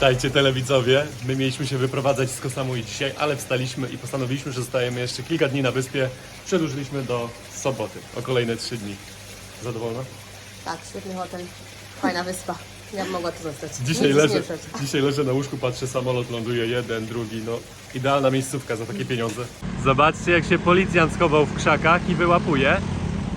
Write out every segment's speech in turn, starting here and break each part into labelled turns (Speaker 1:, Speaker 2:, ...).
Speaker 1: Witajcie telewidzowie. My mieliśmy się wyprowadzać z Kosamui dzisiaj, ale wstaliśmy i postanowiliśmy, że zostajemy jeszcze kilka dni na wyspie. Przedłużyliśmy do soboty o kolejne trzy dni. Zadowolona?
Speaker 2: Tak, świetny hotel. Fajna wyspa. Ja bym mogła tu zostać.
Speaker 1: Dzisiaj leżę, dzisiaj leżę na łóżku, patrzę, samolot ląduje, jeden, drugi, no idealna miejscówka za takie pieniądze. Zobaczcie, jak się policjant schował w krzakach i wyłapuje.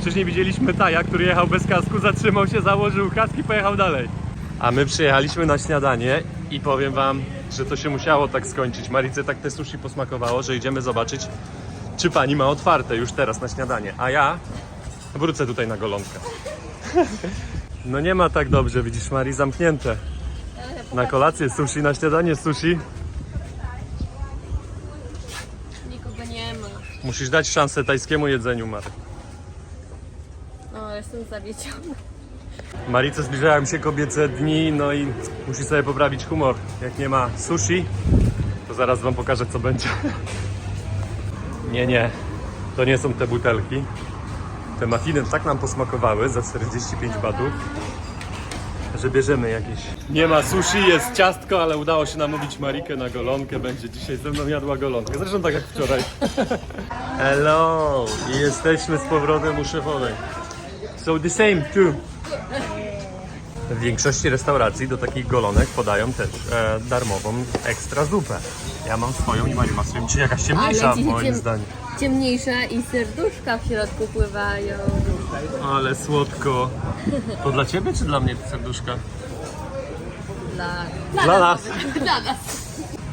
Speaker 1: Wcześniej widzieliśmy Taja, który jechał bez kasku, zatrzymał się, założył kask i pojechał dalej. A my przyjechaliśmy na śniadanie i powiem wam, że to się musiało tak skończyć. Marice tak te sushi posmakowało, że idziemy zobaczyć, czy pani ma otwarte już teraz na śniadanie. A ja wrócę tutaj na golonkę. No nie ma tak dobrze, widzisz Marii, zamknięte. Na kolację sushi, na śniadanie sushi.
Speaker 2: Nikogo nie ma.
Speaker 1: Musisz dać szansę tajskiemu jedzeniu, Marek.
Speaker 2: No, jestem zawiedziona.
Speaker 1: Marice zbliżają się kobiece dni, no i musi sobie poprawić humor. Jak nie ma sushi, to zaraz wam pokażę co będzie. Nie, nie, to nie są te butelki. Te mafiny tak nam posmakowały za 45 batów, że bierzemy jakieś. Nie ma sushi, jest ciastko, ale udało się namówić Marikę na golonkę. Będzie dzisiaj ze mną jadła golonkę. Zresztą tak jak wczoraj. Hello! I jesteśmy z powrotem u szefowej. So the same too. W większości restauracji do takich golonek podają też e, darmową ekstra zupę. Ja mam swoją i Maria ma swoją. Czy jakaś ciemniejsza
Speaker 2: dzisiaj
Speaker 1: moim
Speaker 2: ciem-
Speaker 1: zdaniem.
Speaker 2: Ciemniejsza i serduszka w środku pływają.
Speaker 1: Ale słodko. To dla ciebie czy dla mnie te serduszka?
Speaker 2: Dla,
Speaker 1: Dla nas.
Speaker 2: dla nas.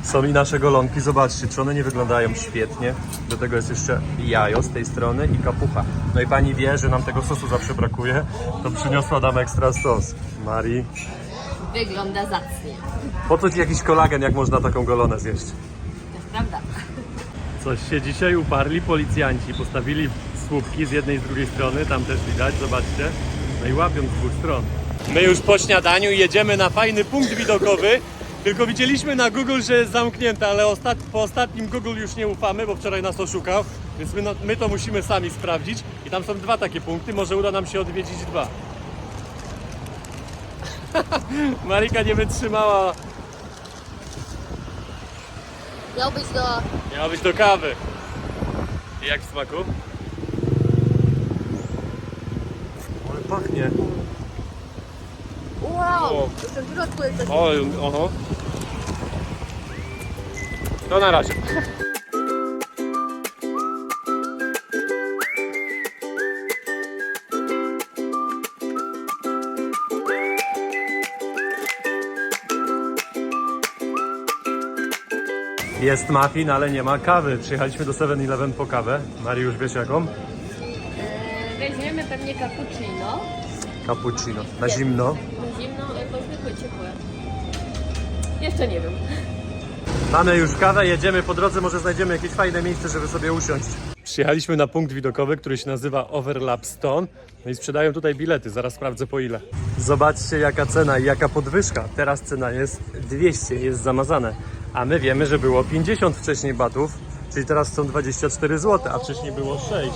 Speaker 1: Są i nasze golonki, zobaczcie, czy one nie wyglądają świetnie. Do tego jest jeszcze jajo z tej strony i kapucha. No i pani wie, że nam tego sosu zawsze brakuje, to przyniosła nam ekstra sos. Marii,
Speaker 2: Wygląda zacnie.
Speaker 1: po co ci jakiś kolagen, jak można taką golonę zjeść?
Speaker 2: To jest prawda.
Speaker 1: Coś się dzisiaj uparli policjanci. Postawili słupki z jednej i z drugiej strony, tam też widać, zobaczcie. No i łapią z dwóch stron. My już po śniadaniu jedziemy na fajny punkt widokowy. Tylko widzieliśmy na Google, że jest zamknięte, ale ostat... po ostatnim Google już nie ufamy, bo wczoraj nas oszukał. Więc my, no, my to musimy sami sprawdzić. I tam są dwa takie punkty, może uda nam się odwiedzić dwa. Marika nie wytrzymała.
Speaker 2: Miał być do...
Speaker 1: Miała być do kawy. I jak w smaku? Ale pachnie.
Speaker 2: W środku jest.
Speaker 1: O, oho. To na razie. Jest muffin, ale nie ma kawy. Przyjechaliśmy do 7-Eleven po kawę. Mariusz, wiesz jaką?
Speaker 2: E, weźmiemy pewnie cappuccino.
Speaker 1: Cappuccino. Na zimno.
Speaker 2: Na zimno Jeszcze nie wiem.
Speaker 1: Mamy już kawę, jedziemy po drodze, może znajdziemy jakieś fajne miejsce, żeby sobie usiąść. Przyjechaliśmy na punkt widokowy, który się nazywa Overlap Stone. No i sprzedają tutaj bilety, zaraz sprawdzę po ile. Zobaczcie jaka cena i jaka podwyżka. Teraz cena jest 200, jest zamazane. A my wiemy, że było 50 wcześniej batów, czyli teraz są 24 zł, a wcześniej było 6.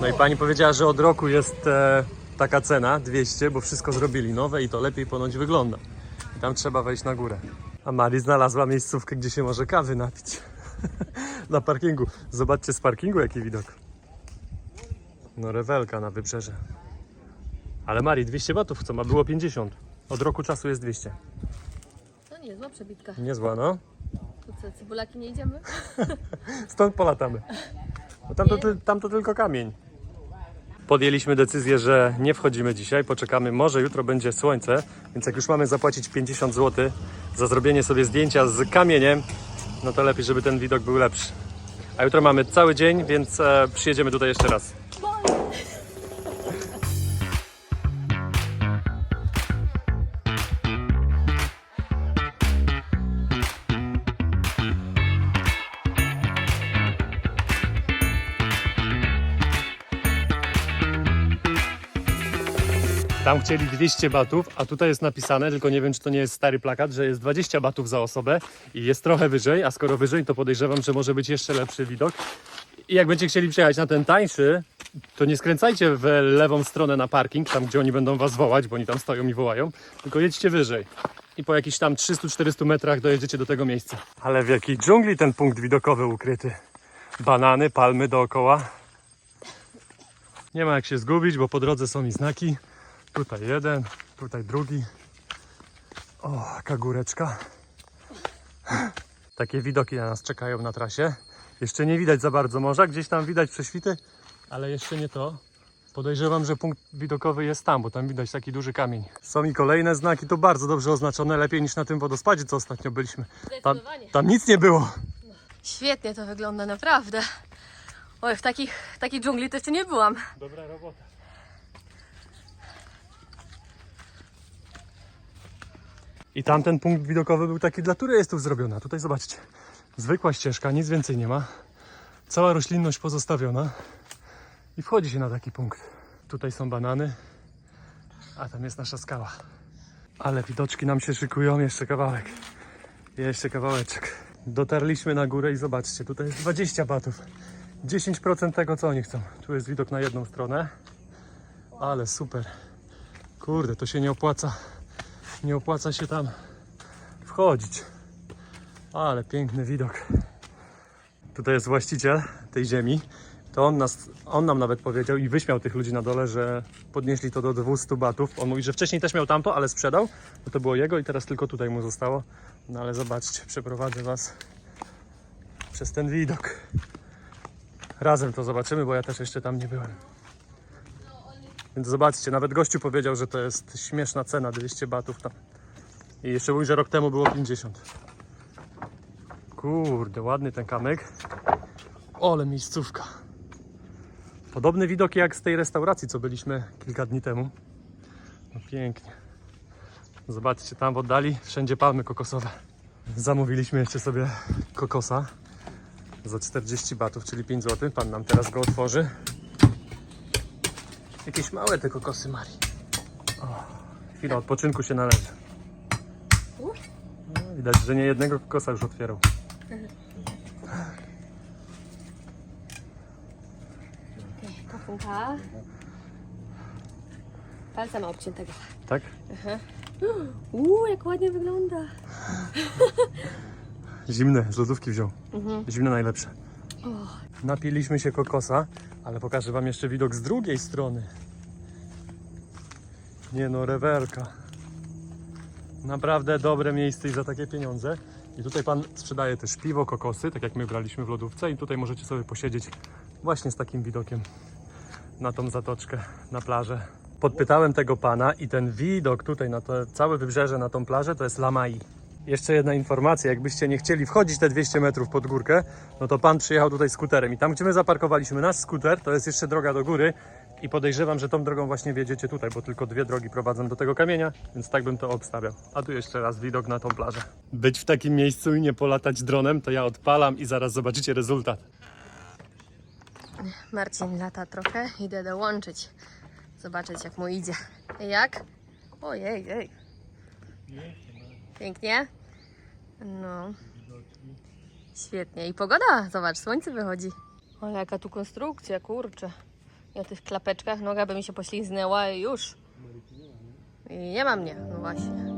Speaker 1: No i pani powiedziała, że od roku jest e, taka cena 200, bo wszystko zrobili nowe i to lepiej ponoć wygląda. Tam trzeba wejść na górę. A Mari znalazła miejscówkę, gdzie się może kawy napić. na parkingu. Zobaczcie z parkingu jaki widok. No rewelka na wybrzeże. Ale Mari 200 batów chcą, a było 50. Od roku czasu jest 200.
Speaker 2: To nie, zła przebitka.
Speaker 1: Niezła, no.
Speaker 2: To co, cebulaki nie idziemy?
Speaker 1: Stąd polatamy. Bo tam, to, tam to tylko kamień. Podjęliśmy decyzję, że nie wchodzimy dzisiaj, poczekamy, może jutro będzie słońce, więc jak już mamy zapłacić 50 zł za zrobienie sobie zdjęcia z kamieniem, no to lepiej, żeby ten widok był lepszy. A jutro mamy cały dzień, więc e, przyjedziemy tutaj jeszcze raz. Tam chcieli 200 batów, a tutaj jest napisane, tylko nie wiem, czy to nie jest stary plakat, że jest 20 batów za osobę i jest trochę wyżej, a skoro wyżej, to podejrzewam, że może być jeszcze lepszy widok. I jak będziecie chcieli przyjechać na ten tańszy, to nie skręcajcie w lewą stronę na parking, tam gdzie oni będą was wołać, bo oni tam stoją i wołają, tylko jedźcie wyżej. I po jakichś tam 300-400 metrach dojedziecie do tego miejsca. Ale w jakiej dżungli ten punkt widokowy ukryty. Banany, palmy dookoła. Nie ma jak się zgubić, bo po drodze są i znaki. Tutaj jeden, tutaj drugi. O, jaka góreczka. Takie widoki na nas czekają na trasie. Jeszcze nie widać za bardzo morza, gdzieś tam widać prześwity, ale jeszcze nie to. Podejrzewam, że punkt widokowy jest tam, bo tam widać taki duży kamień. Są i kolejne znaki, to bardzo dobrze oznaczone, lepiej niż na tym wodospadzie, co ostatnio byliśmy. Tam, tam nic nie było.
Speaker 2: Świetnie to wygląda, naprawdę. Oj, w takich, takiej dżungli to jeszcze nie byłam.
Speaker 1: Dobra robota. I tamten punkt widokowy był taki dla turystów zrobiony. Tutaj zobaczcie, zwykła ścieżka, nic więcej nie ma. Cała roślinność pozostawiona. I wchodzi się na taki punkt. Tutaj są banany, a tam jest nasza skała. Ale widoczki nam się szykują, jeszcze kawałek. Jeszcze kawałeczek. Dotarliśmy na górę i zobaczcie, tutaj jest 20 batów. 10% tego, co oni chcą. Tu jest widok na jedną stronę. Ale super. Kurde, to się nie opłaca. Nie opłaca się tam wchodzić. Ale piękny widok. Tutaj jest właściciel tej ziemi. To on, nas, on nam nawet powiedział i wyśmiał tych ludzi na dole, że podnieśli to do 200 batów. On mówi, że wcześniej też miał tamto, ale sprzedał. Bo to było jego i teraz tylko tutaj mu zostało. No ale zobaczcie, przeprowadzę was przez ten widok. Razem to zobaczymy, bo ja też jeszcze tam nie byłem. Więc zobaczcie, nawet gościu powiedział, że to jest śmieszna cena, 200 batów tam. I jeszcze mówi, że rok temu było 50. Kurde, ładny ten kamyk. Ole miejscówka. Podobny widok jak z tej restauracji, co byliśmy kilka dni temu. No pięknie. Zobaczcie, tam w oddali wszędzie palmy kokosowe. Zamówiliśmy jeszcze sobie kokosa za 40 batów, czyli 5 zł. Pan nam teraz go otworzy. Jakieś małe te kokosy Marii. O, chwila odpoczynku się należy. No, widać, że nie jednego kokosa już otwierał.
Speaker 2: Kafunka. Palca ma obciętego.
Speaker 1: Tak?
Speaker 2: Uuu, jak ładnie wygląda.
Speaker 1: Zimne, z lodówki wziął. Zimne najlepsze. Napiliśmy się kokosa, ale pokażę Wam jeszcze widok z drugiej strony. Nie no, rewelka. Naprawdę dobre miejsce i za takie pieniądze. I tutaj Pan sprzedaje też piwo, kokosy, tak jak my braliśmy w lodówce i tutaj możecie sobie posiedzieć właśnie z takim widokiem na tą zatoczkę, na plażę. Podpytałem tego Pana i ten widok tutaj na to całe wybrzeże, na tą plażę to jest Lamai. Jeszcze jedna informacja, jakbyście nie chcieli wchodzić te 200 metrów pod górkę, no to pan przyjechał tutaj skuterem i tam, gdzie my zaparkowaliśmy nasz skuter, to jest jeszcze droga do góry i podejrzewam, że tą drogą właśnie wjedziecie tutaj, bo tylko dwie drogi prowadzą do tego kamienia, więc tak bym to obstawiał. A tu jeszcze raz widok na tą plażę. Być w takim miejscu i nie polatać dronem, to ja odpalam i zaraz zobaczycie rezultat.
Speaker 2: Marcin lata trochę, idę dołączyć. Zobaczyć jak mu idzie. Jak? Ojej, ej. Pięknie? No. Świetnie. I pogoda, zobacz, słońce wychodzi. Ale jaka tu konstrukcja, kurczę. O tych klapeczkach noga by mi się pośliznęła i już. I nie ma mnie, no właśnie.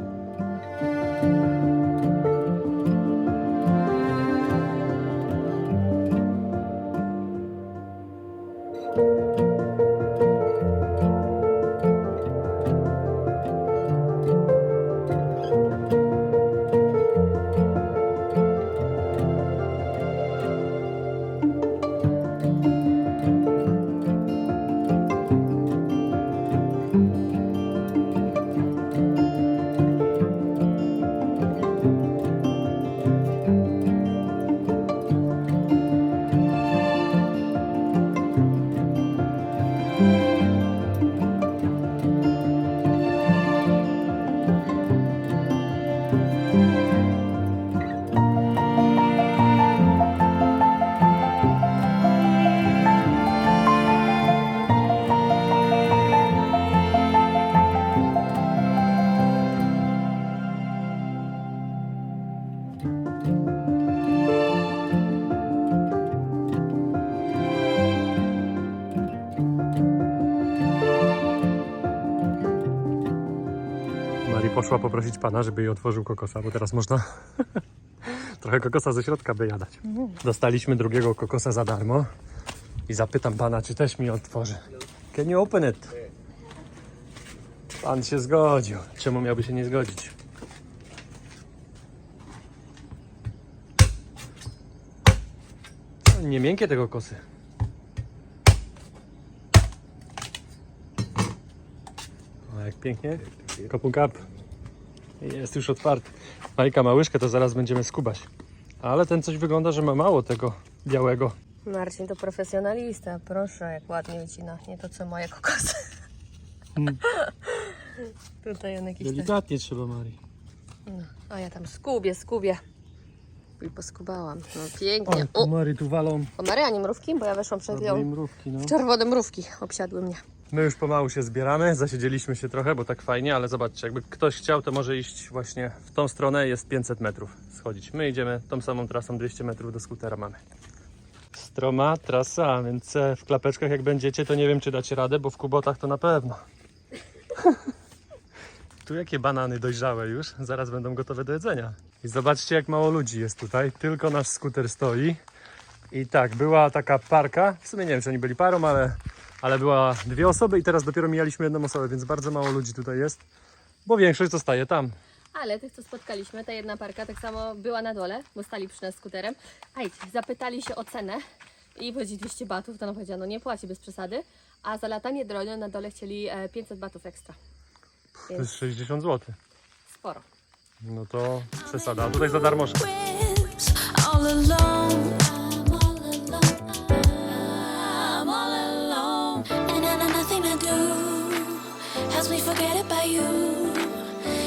Speaker 1: Poszła poprosić pana, żeby jej otworzył kokosa, bo teraz można trochę kokosa ze środka wyjadać. Dostaliśmy drugiego kokosa za darmo i zapytam pana, czy też mi otworzy. Can you open it? Pan się zgodził. Czemu miałby się nie zgodzić? Nie miękkie te kokosy. O, jak pięknie. Kopun kap. Jest już otwarty. Majka ma łyżkę, to zaraz będziemy skubać. Ale ten coś wygląda, że ma mało tego białego.
Speaker 2: Marcin to profesjonalista. Proszę, jak ładnie wycina. Nie to co moje kokosy.
Speaker 1: Mm.
Speaker 2: Tutaj on jakiś ten...
Speaker 1: Delikatnie trzeba, Marii.
Speaker 2: No, a ja tam skubię, skubię. I poskubałam. No pięknie. O,
Speaker 1: Mary tu walą.
Speaker 2: o Maria, nie mrówki? Bo ja weszłam przed chwilą.
Speaker 1: mrówki, no.
Speaker 2: Czerwone mrówki obsiadły mnie.
Speaker 1: My już pomału się zbieramy, zasiedzieliśmy się trochę, bo tak fajnie, ale zobaczcie, jakby ktoś chciał, to może iść właśnie w tą stronę, jest 500 metrów schodzić. My idziemy tą samą trasą, 200 metrów do skutera mamy. Stroma trasa, więc e, w klapeczkach jak będziecie, to nie wiem czy dacie radę, bo w kubotach to na pewno. tu jakie banany dojrzałe już, zaraz będą gotowe do jedzenia. I zobaczcie jak mało ludzi jest tutaj, tylko nasz skuter stoi. I tak, była taka parka, w sumie nie wiem czy oni byli parą, ale ale była dwie osoby i teraz dopiero mijaliśmy jedną osobę, więc bardzo mało ludzi tutaj jest, bo większość zostaje tam.
Speaker 2: Ale tych, co spotkaliśmy, ta jedna parka tak samo była na dole, bo stali przy nas skuterem. A i zapytali się o cenę i powiedzieli 200 batów, to ona powiedziała, no nie płaci bez przesady. A za latanie dronem na dole chcieli e, 500 batów ekstra.
Speaker 1: To jest 60 zł.
Speaker 2: Sporo.
Speaker 1: No to przesada. A tutaj za darmo.
Speaker 3: All alone. Forget about you.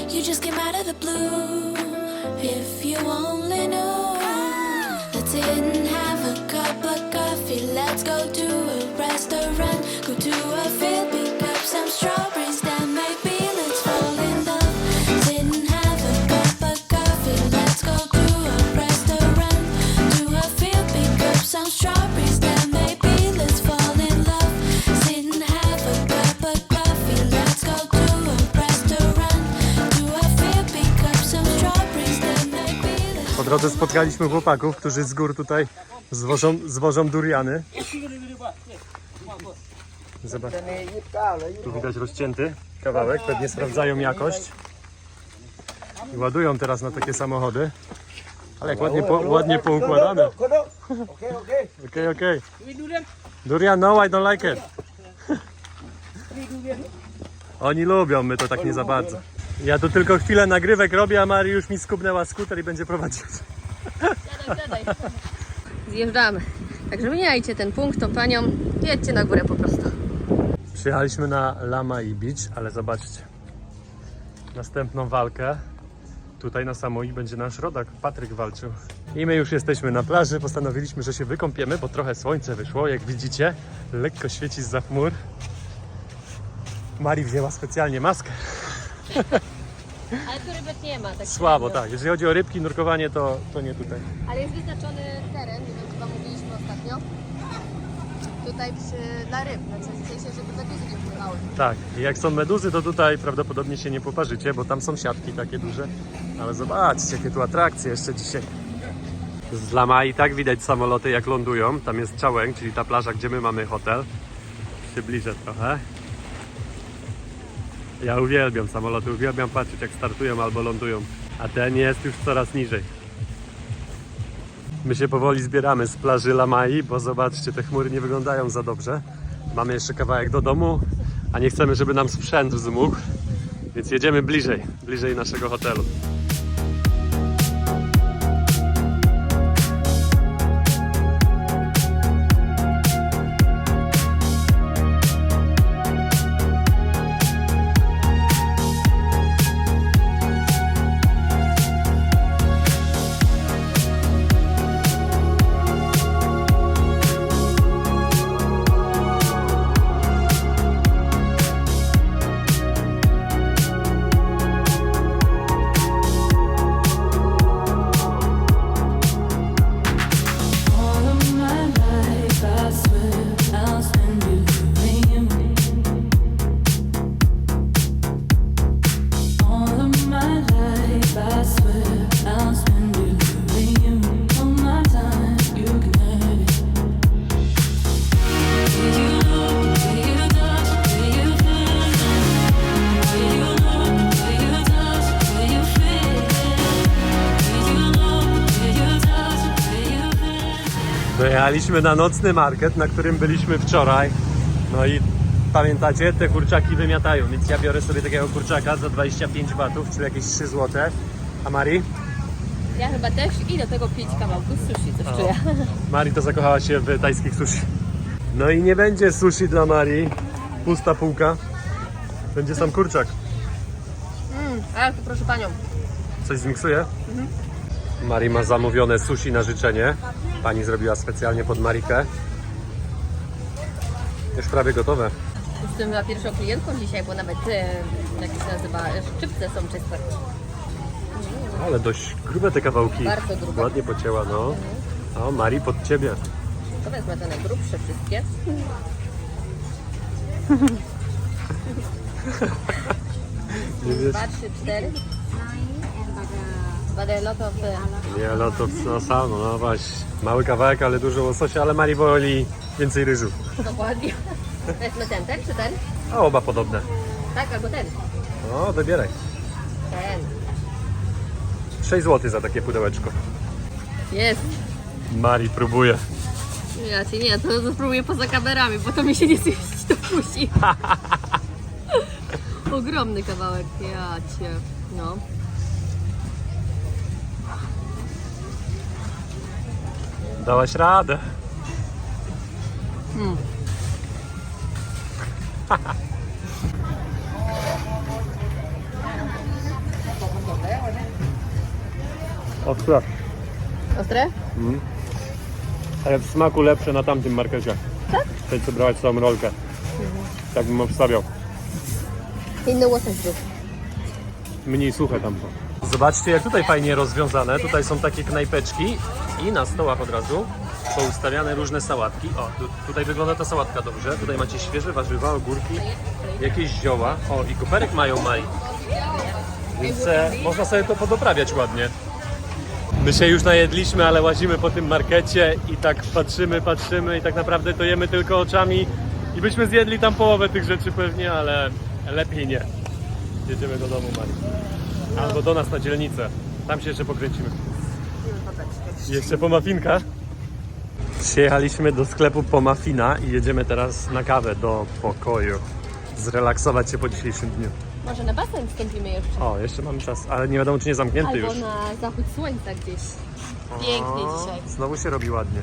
Speaker 3: You just came out of the blue. If you only knew. Let's sit and have a cup of coffee. Let's go to a restaurant. Go to a field,
Speaker 1: drodze spotkaliśmy chłopaków, którzy z gór tutaj zwożą, zwożą duriany. Zobacz. Tu widać rozcięty kawałek, pewnie sprawdzają jakość. I ładują teraz na takie samochody. Ale jak ładnie, po, ładnie poukładane. Okej, okej. Durian, no I don't like it. Oni lubią, my to tak nie za bardzo. Ja tu tylko chwilę nagrywek robię, a Mari już mi skubnęła skuter i będzie prowadzić.
Speaker 2: Zjeżdżamy. Także wymieniajcie ten punkt tą panią. Jedźcie na górę po prostu.
Speaker 1: Przyjechaliśmy na Lama i Beach, ale zobaczcie. Następną walkę tutaj na Samui będzie nasz rodak Patryk walczył. I my już jesteśmy na plaży. Postanowiliśmy, że się wykąpiemy, bo trochę słońce wyszło. Jak widzicie, lekko świeci z chmur. Mari wzięła specjalnie maskę.
Speaker 2: Ale tu rybek nie ma. Tak
Speaker 1: Słabo, tak. Jeżeli chodzi o rybki, nurkowanie, to, to nie tutaj.
Speaker 2: Ale jest wyznaczony teren, nie wiem, czy Wam mówiliśmy ostatnio. Tutaj przy, dla ryb, znaczy w sensie, żeby meduzy nie wpływały.
Speaker 1: Tak, i jak są meduzy, to tutaj prawdopodobnie się nie poparzycie, bo tam są siatki takie duże. Ale zobaczcie, jakie tu atrakcje jeszcze dzisiaj. Z Lama i tak widać samoloty jak lądują. Tam jest Czałęk, czyli ta plaża, gdzie my mamy hotel. Przybliżę trochę. Ja uwielbiam samoloty, uwielbiam patrzeć jak startują albo lądują. A ten jest już coraz niżej. My się powoli zbieramy z plaży Lamai, bo zobaczcie, te chmury nie wyglądają za dobrze. Mamy jeszcze kawałek do domu, a nie chcemy, żeby nam sprzęt zmógł, więc jedziemy bliżej, bliżej naszego hotelu. Dojechaliśmy na nocny market, na którym byliśmy wczoraj. No i pamiętacie, te kurczaki wymiatają, więc ja biorę sobie takiego kurczaka za 25 batów, czyli jakieś 3 zł. A Mari?
Speaker 2: Ja chyba też i do tego pięć kawałków sushi, coś czuję.
Speaker 1: Mari to zakochała się w tajskich sushi. No i nie będzie sushi dla Mari. Pusta półka. Będzie sam kurczak.
Speaker 2: Mm, a tu proszę panią.
Speaker 1: Coś zmiksuje? Mari ma zamówione sushi na życzenie. Pani zrobiła specjalnie pod Marikę. Już prawie gotowe.
Speaker 2: Jestem za pierwszą klientką dzisiaj, bo nawet, e, jak się nazywa, szczypce są czyste.
Speaker 1: Ale dość grube te kawałki.
Speaker 2: Bardzo grube.
Speaker 1: Ładnie pocięła, no. O, Mari pod ciebie.
Speaker 2: To wezmę te najgrubsze wszystkie.
Speaker 1: Nie wiesz?
Speaker 2: Dwa, trzy, cztery. But a lot of uh,
Speaker 1: Nie, no to no sam, no właśnie. Mały kawałek, ale dużo łososia, ale Mari woli więcej ryżu.
Speaker 2: dokładnie. Weźmy ten, ten czy ten?
Speaker 1: A oba podobne.
Speaker 2: Tak, albo ten.
Speaker 1: No, wybieraj.
Speaker 2: Ten.
Speaker 1: 6 zł za takie pudełeczko.
Speaker 2: Jest.
Speaker 1: Mari próbuje.
Speaker 2: Ja ci nie, to, to spróbuję poza kamerami, bo to mi się nie zmieścić do pusi. Ogromny kawałek, ja cię. No.
Speaker 1: Dałaś radę. Ostre.
Speaker 2: Ostre?
Speaker 1: Ale w smaku lepsze na tamtym markecie. Tak? Ten co brałaś całą rolkę. Tak bym obstawiał.
Speaker 2: Inny łosoś był.
Speaker 1: Mniej suche tam są. Zobaczcie jak tutaj fajnie rozwiązane. Tutaj są takie knajpeczki i na stołach od razu poustawiane różne sałatki. O, tu, tutaj wygląda ta sałatka dobrze. Tutaj macie świeże warzywa, ogórki, jakieś zioła. O, i koperek mają maj. Więc e, można sobie to podoprawiać ładnie. My się już najedliśmy, ale łazimy po tym markecie i tak patrzymy, patrzymy i tak naprawdę to jemy tylko oczami i byśmy zjedli tam połowę tych rzeczy pewnie, ale lepiej nie. Jedziemy do domu, Mari. Albo do nas na dzielnicę. Tam się jeszcze pokręcimy. Jeszcze po mafinka? Przyjechaliśmy do sklepu po mafina i jedziemy teraz na kawę do pokoju. Zrelaksować się po dzisiejszym dniu.
Speaker 2: Może na basen wstąpimy jeszcze.
Speaker 1: O, jeszcze mamy czas, ale nie wiadomo czy nie zamknięty
Speaker 2: Albo
Speaker 1: już.
Speaker 2: na zachód słońca gdzieś. Pięknie
Speaker 1: O,
Speaker 2: dzisiaj.
Speaker 1: Znowu się robi ładnie.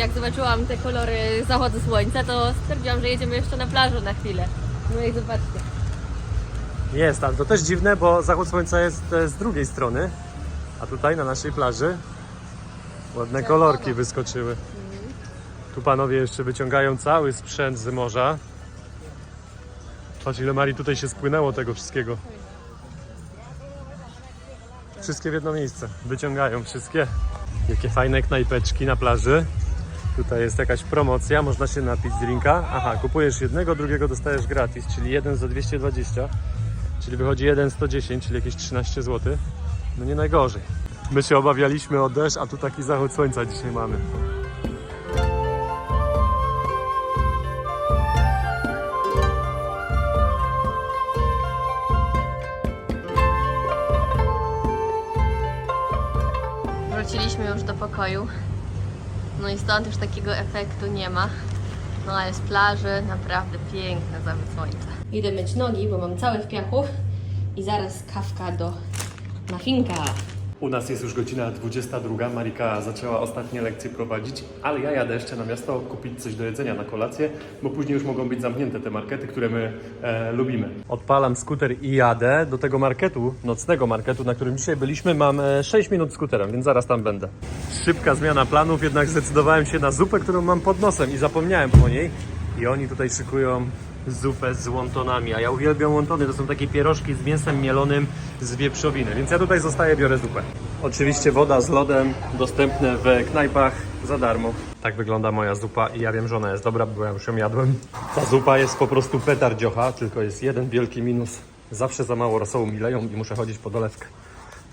Speaker 2: Jak zobaczyłam te kolory zachodu słońca, to stwierdziłam, że jedziemy jeszcze na plażę na chwilę. No i zobaczcie.
Speaker 1: Jest, ale to też dziwne, bo zachód słońca jest z drugiej strony, a tutaj na naszej plaży ładne kolorki wyskoczyły. Tu panowie jeszcze wyciągają cały sprzęt z morza. Patrz ile Marii tutaj się spłynęło tego wszystkiego. Wszystkie w jedno miejsce. Wyciągają wszystkie. Jakie fajne knajpeczki na plaży. Tutaj jest jakaś promocja, można się napić drinka. Aha, kupujesz jednego, drugiego dostajesz gratis, czyli jeden za 220, czyli wychodzi 1 110, czyli jakieś 13 zł. No nie najgorzej. My się obawialiśmy o deszcz, a tu taki zachód słońca dzisiaj mamy.
Speaker 2: Wróciliśmy już do pokoju. No i stąd już takiego efektu nie ma. No ale z plaży naprawdę piękny zachód słońca. Idę myć nogi, bo mam całe w piachu. I zaraz kawka do mafinka.
Speaker 1: U nas jest już godzina 22. Marika zaczęła ostatnie lekcje prowadzić, ale ja jadę jeszcze na miasto kupić coś do jedzenia na kolację, bo później już mogą być zamknięte te markety, które my e, lubimy. Odpalam skuter i jadę do tego marketu, nocnego marketu, na którym dzisiaj byliśmy. Mam e, 6 minut skuterem, więc zaraz tam będę. Szybka zmiana planów, jednak zdecydowałem się na zupę, którą mam pod nosem i zapomniałem o niej. I oni tutaj szykują zupę z łątonami, a ja uwielbiam łątony, to są takie pierożki z mięsem mielonym z wieprzowiny, więc ja tutaj zostaję, biorę zupę. Oczywiście woda z lodem, dostępne w knajpach za darmo. Tak wygląda moja zupa i ja wiem, że ona jest dobra, bo ja już ją jadłem. Ta zupa jest po prostu petardziocha, tylko jest jeden wielki minus. Zawsze za mało rosołu mi leją i muszę chodzić po dolewkę.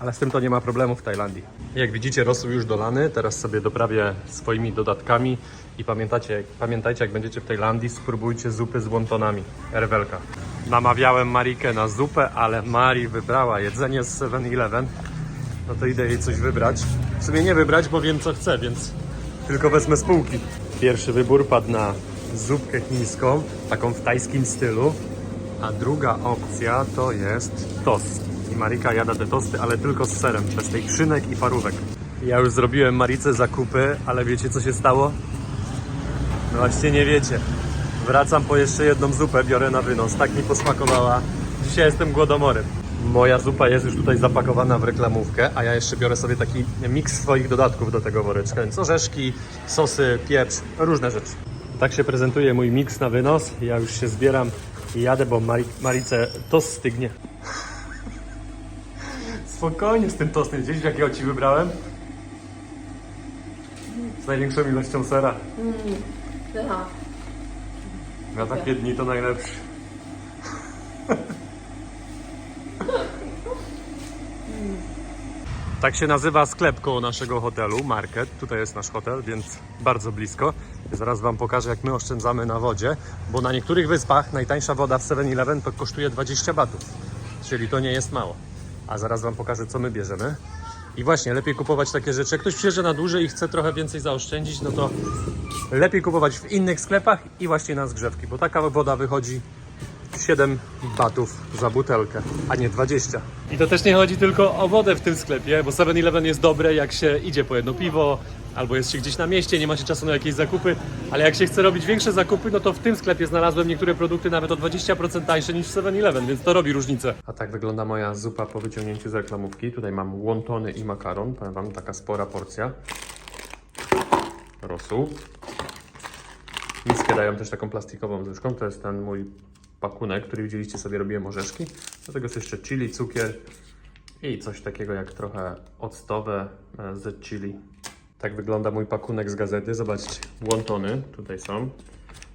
Speaker 1: Ale z tym to nie ma problemu w Tajlandii. Jak widzicie, rosół już dolany. Teraz sobie doprawię swoimi dodatkami. I pamiętacie, pamiętajcie, jak będziecie w Tajlandii, spróbujcie zupy z wontonami. Erwelka. Namawiałem Marikę na zupę, ale Mari wybrała jedzenie z 7-Eleven. No to idę jej coś wybrać. W sumie nie wybrać, bo wiem co chcę, więc tylko wezmę z półki. Pierwszy wybór padł na zupkę chińską, taką w tajskim stylu. A druga opcja to jest tost. I Marika jada te tosty, ale tylko z serem, bez tej krzynek i parówek. Ja już zrobiłem Marice zakupy, ale wiecie co się stało? Właśnie nie wiecie. Wracam po jeszcze jedną zupę, biorę na wynos. Tak mi posmakowała. Dzisiaj jestem głodomorem. Moja zupa jest już tutaj zapakowana w reklamówkę, a ja jeszcze biorę sobie taki miks swoich dodatków do tego woreczka. Więc orzeszki, sosy, pieprz, różne rzeczy. Tak się prezentuje mój miks na wynos. Ja już się zbieram i jadę, bo Mari Marice to stygnie. Spokojnie z tym tostem. Gdzieś jakiego ci wybrałem? Z największą ilością sera. Na takie dni to najlepszy. Tak się nazywa sklep koło naszego hotelu, market. Tutaj jest nasz hotel, więc bardzo blisko. Zaraz Wam pokażę, jak my oszczędzamy na wodzie, bo na niektórych wyspach najtańsza woda w 7-Eleven to kosztuje 20 batów, czyli to nie jest mało. A zaraz Wam pokażę, co my bierzemy. I właśnie, lepiej kupować takie rzeczy. Jak ktoś przyjeżdża na dłużej i chce trochę więcej zaoszczędzić, no to lepiej kupować w innych sklepach i właśnie na zgrzewki, bo taka woda wychodzi 7 batów za butelkę, a nie 20. I to też nie chodzi tylko o wodę w tym sklepie, bo 7-Eleven jest dobre jak się idzie po jedno piwo, albo jest się gdzieś na mieście, nie ma się czasu na jakieś zakupy, ale jak się chce robić większe zakupy, no to w tym sklepie znalazłem niektóre produkty nawet o 20% tańsze niż w 7-Eleven, więc to robi różnicę. A tak wygląda moja zupa po wyciągnięciu z reklamówki. Tutaj mam wontony i makaron, powiem wam, taka spora porcja. Rosół. Miskę dają też taką plastikową łyżką. To jest ten mój pakunek, który widzieliście sobie robiłem orzeszki. Do tego jest jeszcze chili, cukier i coś takiego jak trochę octowe e, z chili. Tak wygląda mój pakunek z gazety. Zobaczcie, wontony tutaj są.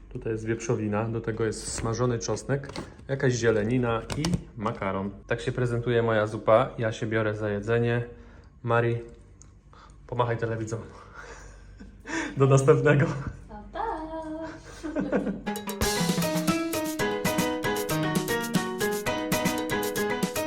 Speaker 1: Tutaj jest wieprzowina, do tego jest smażony czosnek, jakaś zielenina i makaron. Tak się prezentuje moja zupa. Ja się biorę za jedzenie. Mari, pomachaj telewidzom. Do następnego.
Speaker 2: Pa, pa.